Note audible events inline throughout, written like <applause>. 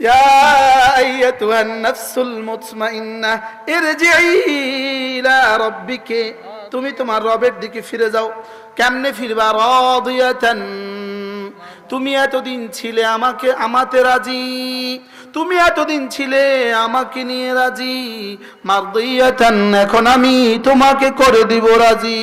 يا أيتها النفس المطمئنة ارجعي إلى ربك তুমি তোমার রবের দিকে ফিরে যাও কেমনে ফিরবা রাদিয়াতান তুমি এতদিন ছিলে আমাকে আমাতে রাজি তুমি এতদিন ছিলে আমাকে নিয়ে রাজি মারদিয়াতান এখন আমি তোমাকে করে দিব রাজি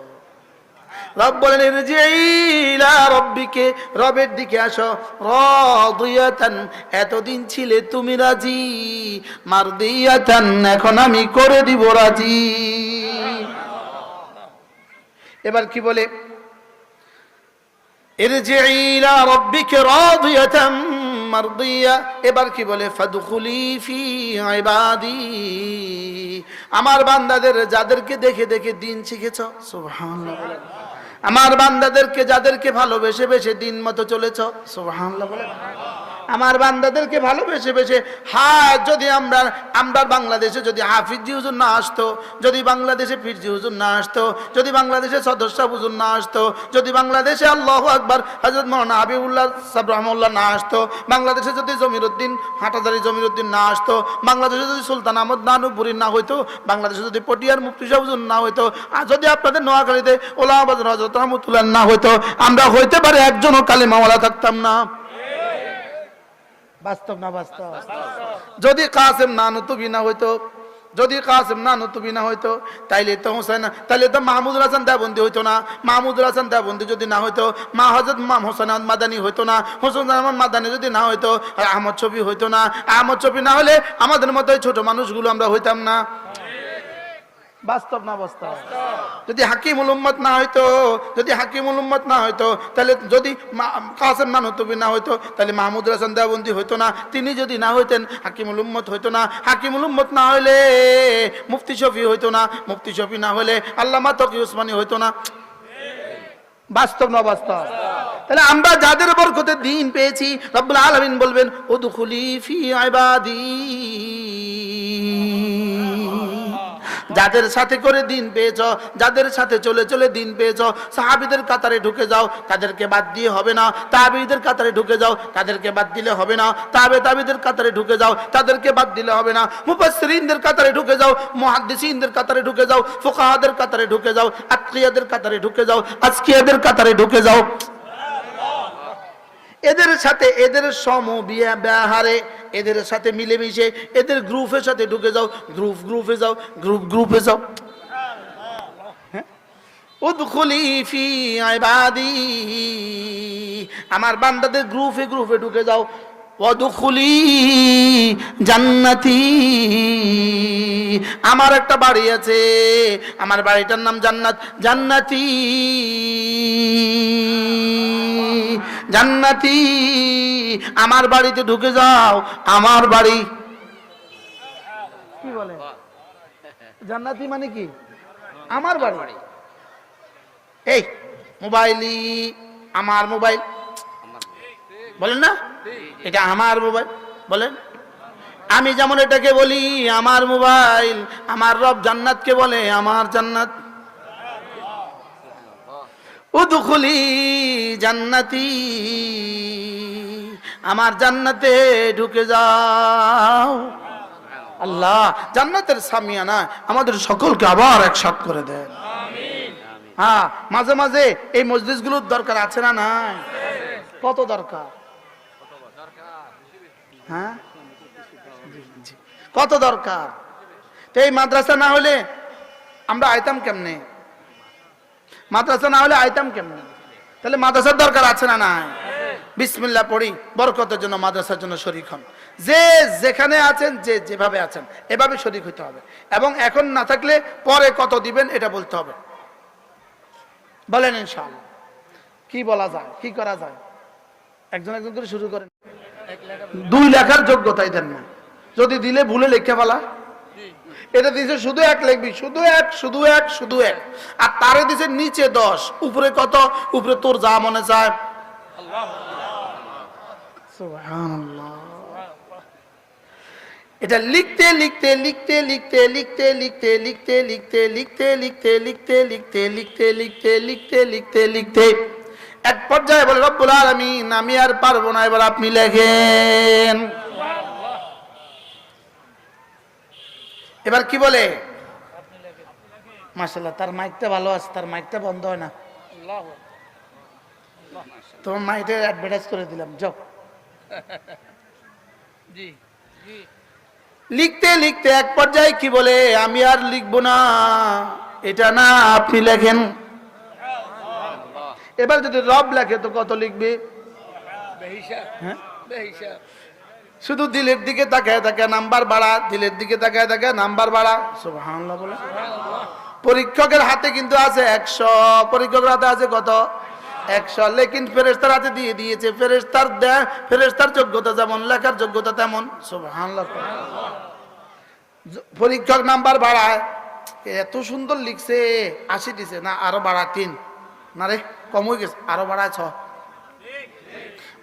রব বলেন রবের দিকে আসো। রাদিয়াতান, এতদিন ছিলে তুমি রাজি। মার মারদিয়াতান, এখন আমি করে দিব রাজি। এবার কি বলে? ইলা রব্বিকে রাদিয়াতান এবার কি বলে? ফি আমার বান্দাদের, যাদেরকে দেখে দেখে দিন শিখেছ? সুবহানাল্লাহ। আমার বান্দাদেরকে যাদেরকে ভালোবেসে বেসে দিন মতো চলেছ সোহান বলেন। আমার বান্দাদেরকে ভালোবেসে বেসে হ্যাঁ যদি আমরা আমরা বাংলাদেশে যদি হাফিজি হুজুর না আসতো, যদি বাংলাদেশে ফিরজি হুজুর না আসতো, যদি বাংলাদেশে সদস্য হুজুর না আসতো, যদি বাংলাদেশে আল্লাহ আকবর হজরত মৌলানা হাবিবুল্লাহ সাব রহমুল্লাহ না আসতো, বাংলাদেশে যদি জমিরুদ্দিন হাটাদারি জমিরুদ্দিন না আসতো, বাংলাদেশে যদি সুলতান আহমদ নানুপুরি না হইতো, বাংলাদেশে যদি পটিয়ার মুফতি সাহেব হুজুর না হইতো, আর যদি আপনাদের নোয়াখালীতে ওলাহাবাদ হজরত রহমতুল্লাহ না হইতো, আমরা হইতে পারে একজনও কালিমাওয়ালা থাকতাম না। বাস্তব না বাস্তব? যদি কাসেম না নতুবি না হইতো, যদি কাসেম না নতুবি না হইতো, তাইলে তো হোসেন তাইলে তো মাহমুদুল হাসান দেবন্দি হইতো না। মাহমুদুল হাসান দেবন্দি যদি না হইতো, মা হজরত মাম হোসেন মাদানি হইতো না হোসেন আহমদ মাদানি যদি না হইতো আহমদ ছবি হইতো না। আহমদ ছবি না হলে আমাদের মতো ছোট মানুষগুলো আমরা হইতাম না। বাস্তব না বাস্তব? যদি হাকিমুল উম্মত না হইতো যদি হাকিমুল উম্মত না হইতো তাহলে যদি কাসেম না নতুবি না হইতো তাহলে মাহমুদ হাসান দেওবন্দি হইতো না তিনি যদি না হইতেন হাকিমুল উম্মত হইতো না। হাকিমুল উম্মত না হইলে মুফতি শফি হইতো না মুফতি শফি না হলে আল্লামা তকি উসমানী হইতো না। বাস্তব না বাস্তব? তাহলে আমরা যাদের বরকতে দিন পেয়েছি রব্বুল আলামিন বলবেন উদখুলি ফি ইবাদি। যাদের সাথে করে দিন পেয়েছ, যাদের সাথে চলে চলে দিন পেয়েছ, সাহাবিদের কাতারে ঢুকে যাও, তাদেরকে বাদ দিয়ে হবে না। তাবিদের কাতারে ঢুকে যাও, তাদেরকে বাদ দিলে হবে না। তাবে তাবিদের কাতারে ঢুকে যাও, তাদেরকে বাদ দিলে হবে না। মুফাসসিরিনদের কাতারে ঢুকে যাও, মুহাদ্দিসিনদের কাতারে ঢুকে যাও, ফুকাহাদের কাতারে ঢুকে যাও আত্মীয়দের কাতারে ঢুকে যাও, আজকিয়াদের কাতারে ঢুকে যাও। এদের সাথে এদের সম বিয়া ব্যবহারে এদের সাথে মিলেমিশে, এদের গ্রুপের সাথে ঢুকে যাও গ্রুপ গ্রুপে যাও গ্রুপ গ্রুপে যাও। হ্যাঁ? আমার বান্দাদের গ্রুপে গ্রুপে ঢুকে যাও। ওদখুলি জান্নাতি, আমার একটা বাড়ি আছে, আমার বাড়িটার নাম জান্নাত। জান্নাতি। জান্নাতি। আমার বাড়িতে ঢুকে যাও আমার বাড়ি। কি বলে? জান্নাতি মানে কি? আমার বাড়ি। এই মোবাইলই আমার মোবাইল। বলেন না? এটা আমার মোবাইল। বলেন। আমি যেমন এটাকে বলি আমার মোবাইল। আমার রব জান্নাতকে বলে আমার জান্নাত। উদখুলি জান্নাতি। আমার জান্নাতে ঢুকে যাও। আল্লাহ, জান্নাতের সামিয়ানা আমাদের সকলকে আবার একসাথ করে দেন। হ্যাঁ মাঝে মাঝে এই মসজিদগুলোর দরকার আছে না নাই? কত দরকার? হ্যাঁ। কত দরকার? তো এই মাদ্রাসা না হলে আমরা আইতাম কেমনে? মাদ্রাসা না হলে আইতাম কেমনে? তাহলে মাদ্রাসার দরকার আছে না নাই? বিসমিল্লাহ পড়ি, বরকতের জন্য মাদ্রাসার জন্য শরিক হন। যে যেখানে আছেন, যে যেভাবে আছেন, এভাবে শরিক হইতে হবে। এবং এখন না থাকলে পরে কত দিবেন এটা বলতে হবে। বলেন ইনশাআল্লাহ। কি বলা যায়? কি করা যায়? একজন একজন করে শুরু করেন। দুই লেখার যোগ্যতাই দেন না। যদি দিলে ভুলে লেখা ফেলা। এটা দিছে শুধু এক লিখবি শুধু এক শুধু এক শুধু এক আর তারে দিছে নিচে দশ উপরে কত উপরে তোর যা মনে চায় এটা লিখতে লিখতে লিখতে লিখতে লিখতে লিখতে লিখতে লিখতে লিখতে লিখতে লিখতে লিখতে লিখতে লিখতে লিখতে লিখতে লিখতে এক পর্যায়ে বলে রব্বুল আলামিন আমি আর পারব না এবার আপনি লেখেন এবার কি বলে? মাসাল্লাহ তার মাইকটা ভালো আছে তার মাইকটা বন্ধ হয় না। তোমার মাইকের অ্যাডভার্টাইজ করে দিলাম যাও। <laughs> জি জি। লিখতে লিখতে এক পর্যায়ে কি বলে আমি আর লিখব না এটা না আপনি লেখেন। এবার যদি রব লেখে তো কত লিখবে? হ্যাঁ? শুধু দিলের দিকে তাকায় তাকায় নাম্বার বাড়া দিলের দিকে তাকায় তাকায় নাম্বার বাড়া। সুবহানাল্লাহ বলে। পরীক্ষকের হাতে কিন্তু আছে একশো পরীক্ষকের হাতে আছে কত? একশো। লেকিন ফেরেস্তার হাতে দিয়ে দিয়েছে। ফেরেস্তার দেয় ফেরেস্তার যোগ্যতা যেমন লেখার যোগ্যতা তেমন। সুবহানাল্লাহ। জ- পরীক্ষক নাম্বার বাড়ায়। এত সুন্দর লিখছে। আশি দিছে না আরও বাড়া তিন। না রে কম হয়ে গেছে। আরও বাড়ায় ছ।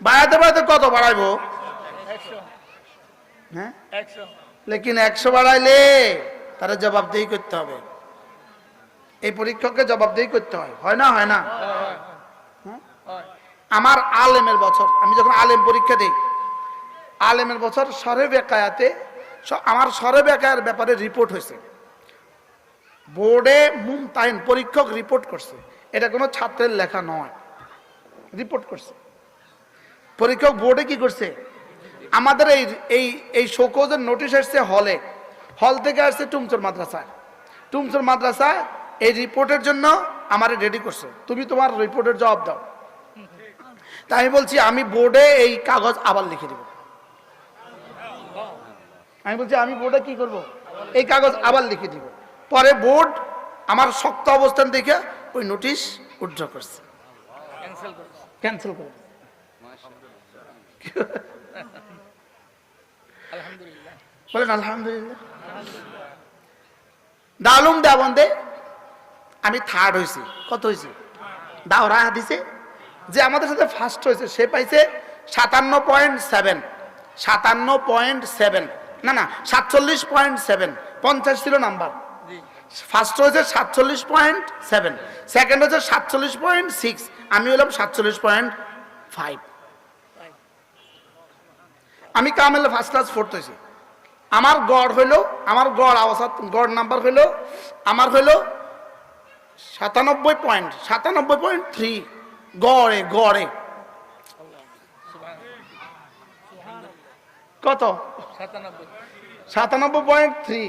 বাড়াতে বাড়াতে কত বাড়াইবো? হ্যাঁ? লেকিন একশো বাড়াইলে তারা জবাবদেহি করতে হবে। এই পরীক্ষককে জবাবদেহি করতে হয়। হয় না হয় না? হয় আমার আলেমের বছর আমি যখন আলেম পরীক্ষা দিই আলেমের বছর সরে বেকায়াতে আমার সরে বেকায়ের ব্যাপারে রিপোর্ট হয়েছে। বোর্ডে মুমতাইন পরীক্ষক রিপোর্ট করছে। এটা কোনো ছাত্রের লেখা নয়। রিপোর্ট করছে। পরীক্ষক বোর্ডে কি করছে? আমাদের এই এই এই শোকজের নোটিশ আসছে হলে হল থেকে আসছে টুমচর মাদ্রাসায়। টুমচর মাদ্রাসায় এই রিপোর্টের জন্য আমার রেডি করছে। তুমি তোমার রিপোর্টের জবাব দাও। তাই আমি বলছি আমি বোর্ডে এই কাগজ আবার লিখে দেব। আমি বলছি আমি বোর্ডে কি করব? এই কাগজ আবার লিখে দিব। পরে বোর্ড আমার শক্ত অবস্থান দেখে ওই নোটিশ উইথড্র করছে। ক্যান্সেল করে বলেন আলহামদুলিল্লাহ। দালুম আমি থার্ড হয়েছি কত হয়েছি দাওরা দিছে যে আমাদের সাথে ফার্স্ট হয়েছে সে পাইছে সাতান্ন পয়েন্ট সেভেন সাতান্ন পয়েন্ট সেভেন না না সাতচল্লিশ পয়েন্ট সেভেন পঞ্চাশ ছিল নাম্বার। ফার্স্ট হয়েছে সাতচল্লিশ পয়েন্ট সেভেন সেকেন্ড হচ্ছে সাতচল্লিশ পয়েন্ট সিক্স আমি হলাম সাতচল্লিশ পয়েন্ট ফাইভ আমি কামেলে ফার্স্ট ক্লাস ফোর্থ হয়েছি আমার গড় হইল, আমার গড় অবস্থা গড় নাম্বার হইল, আমার হইল সাতানব্বই পয়েন্ট সাতানব্বই পয়েন্ট থ্রি গড়ে গড়ে। কত? সাতানব্বই পয়েন্ট থ্রি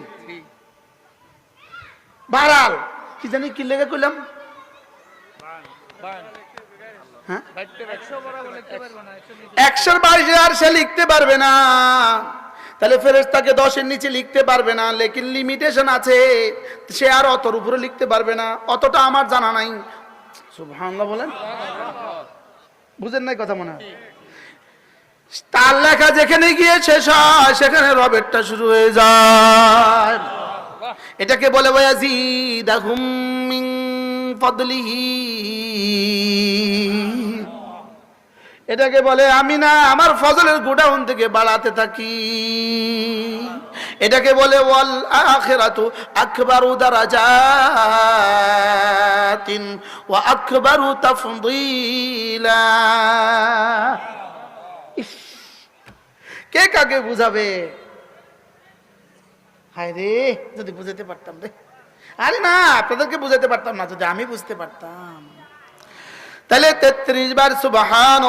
বাড়াল। কি জানি কি লেগে কইলাম? বান হ্যাঁ? একশোর বাইশে আর সে লিখতে পারবে না। তাহলে ফেরেস্তাকে দশের নিচে লিখতে পারবে না, লেকিন লিমিটেশন আছে। সে আর অতর উপরে লিখতে পারবে না। অতটা আমার জানা নাই। বলেন। বুঝেন নাই কথা মনে তার লেখা যেখানে গিয়ে শেষ হয়, সেখানে রবেরটা শুরু হয়ে যায়। এটাকে বলে ওয়াজিদাহুম মিন ফাদলিহি। এটাকে বলে, আমি না আমার ফজলের গোডাউন থেকে বাড়াতে থাকি। এটাকে বলে, ওয়াল আখিরাতু আকবারু দারাজাতিন ওয়া আকবারু তাফদীলা। কে কাকে বুঝাবে? হায় রে, যদি বুঝাতে পারতাম রে। আরে না, আপনাদেরকে বুঝাতে পারতাম না, যদি আমি বুঝতে পারতাম। তাহলে তেত্রিশ বার সুবাহান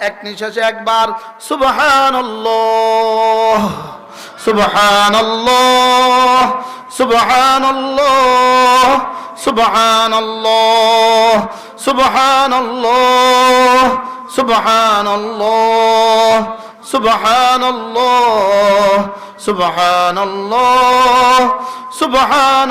এক নিঃশ্বাসে একবার সুবাহান সুবাহান সুবাহান সুবাহান সুবাহান সুবাহান সুবাহান সুবাহান সুবাহান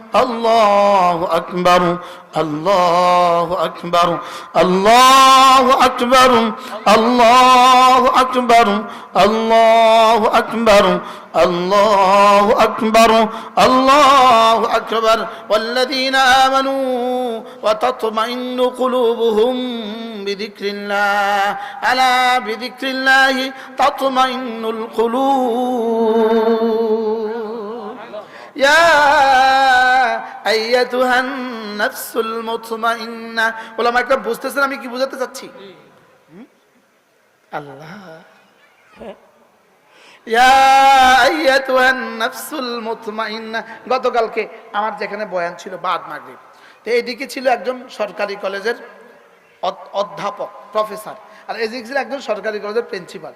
الله أكبر الله أكبر الله أكبر الله أكبر الله أكبر الله أكبر الله أكبر والذين آمنوا وتطمئن قلوبهم بذكر الله ألا بذكر الله تطمئن القلوب يا আমি কি বুঝাতে চাচ্ছি? আল্লাহ। গতকালকে আমার যেখানে বয়ান ছিল বাদ মাগরিব, তো এদিকে ছিল একজন সরকারি কলেজের অধ্যাপক, প্রফেসর। আর এদিকে ছিল একজন সরকারি কলেজের প্রিন্সিপাল।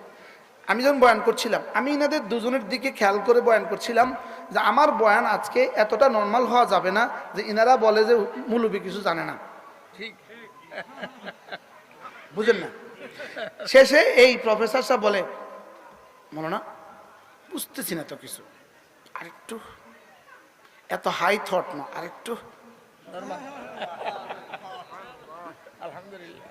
আমি যখন বয়ান করছিলাম আমি এনাদের দুজনের দিকে খেয়াল করে বয়ান করছিলাম যে আমার বয়ান আজকে এতটা নর্মাল হওয়া যাবে না যে ইনারা বলে যে মুলুবি কিছু জানে না। ঠিক। বুঝেন না? শেষে এই প্রফেসর সাহেব বলে মনে না বুঝতেছি না তো কিছু। আরেকটু এত হাই থট না আরেকটু। আলহামদুলিল্লাহ।